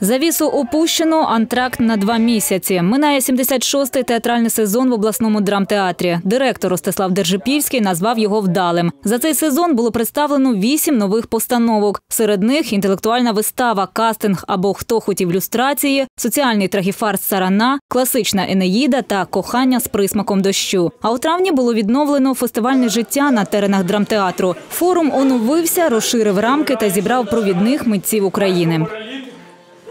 Завісу опущено, антракт на два місяці. Минає 76-й театральний сезон в обласному драмтеатрі. Директор Ростислав Держипільський назвав його вдалим. За цей сезон було представлено вісім нових постановок. Серед них інтелектуальна вистава, кастинг або хто хотів люстрації, соціальний трагіфарс Сарана, класична Енеїда та кохання з присмаком дощу. А у травні було відновлено фестивальне життя на теренах драмтеатру. Форум оновився, розширив рамки та зібрав провідних митців України.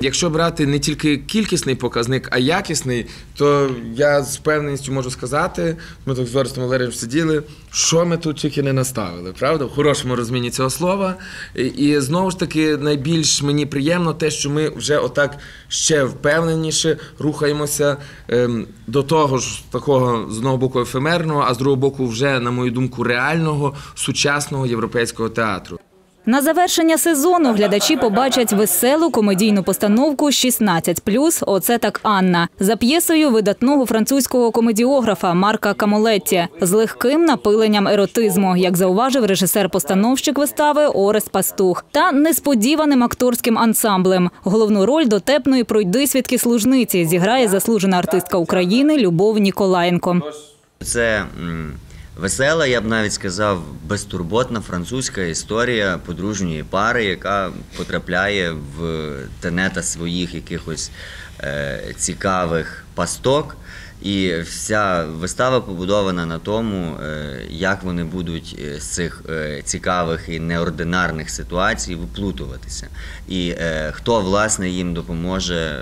Якщо брати не тільки кількісний показник, а якісний, то я з впевненістю можу сказати, ми тут з Орестом Валерієм сиділи, що ми тут тільки не наставили, правда? В хорошому розумінні цього слова. І знову ж таки, найбільш мені приємно те, що ми вже отак ще впевненіше рухаємося ем, до того ж такого з одного боку ефемерного, а з другого боку, вже, на мою думку, реального сучасного європейського театру. На завершення сезону глядачі побачать веселу комедійну постановку «16+. Оце так Анна за п'єсою видатного французького комедіографа Марка Камолетті з легким напиленням еротизму, як зауважив режисер-постановщик вистави Орест Пастух, та несподіваним акторським ансамблем. Головну роль дотепної пройдисвідки служниці зіграє заслужена артистка України Любов Ніколаєнко. Це весела, я б навіть сказав, безтурботна французька історія подружньої пари, яка потрапляє в тенета своїх якихось е, цікавих пасток. І вся вистава побудована на тому, е, як вони будуть е, з цих е, цікавих і неординарних ситуацій виплутуватися, і хто власне їм допоможе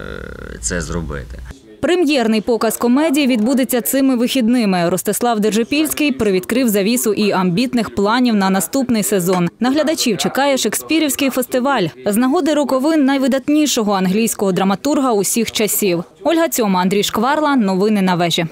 це зробити. Прем'єрний показ комедії відбудеться цими вихідними. Ростислав Держипільський привідкрив завісу і амбітних планів на наступний сезон. Наглядачів чекає Шекспірівський фестиваль з нагоди роковин найвидатнішого англійського драматурга усіх часів. Ольга Цьома, Андрій Шкварла. Новини на вежі.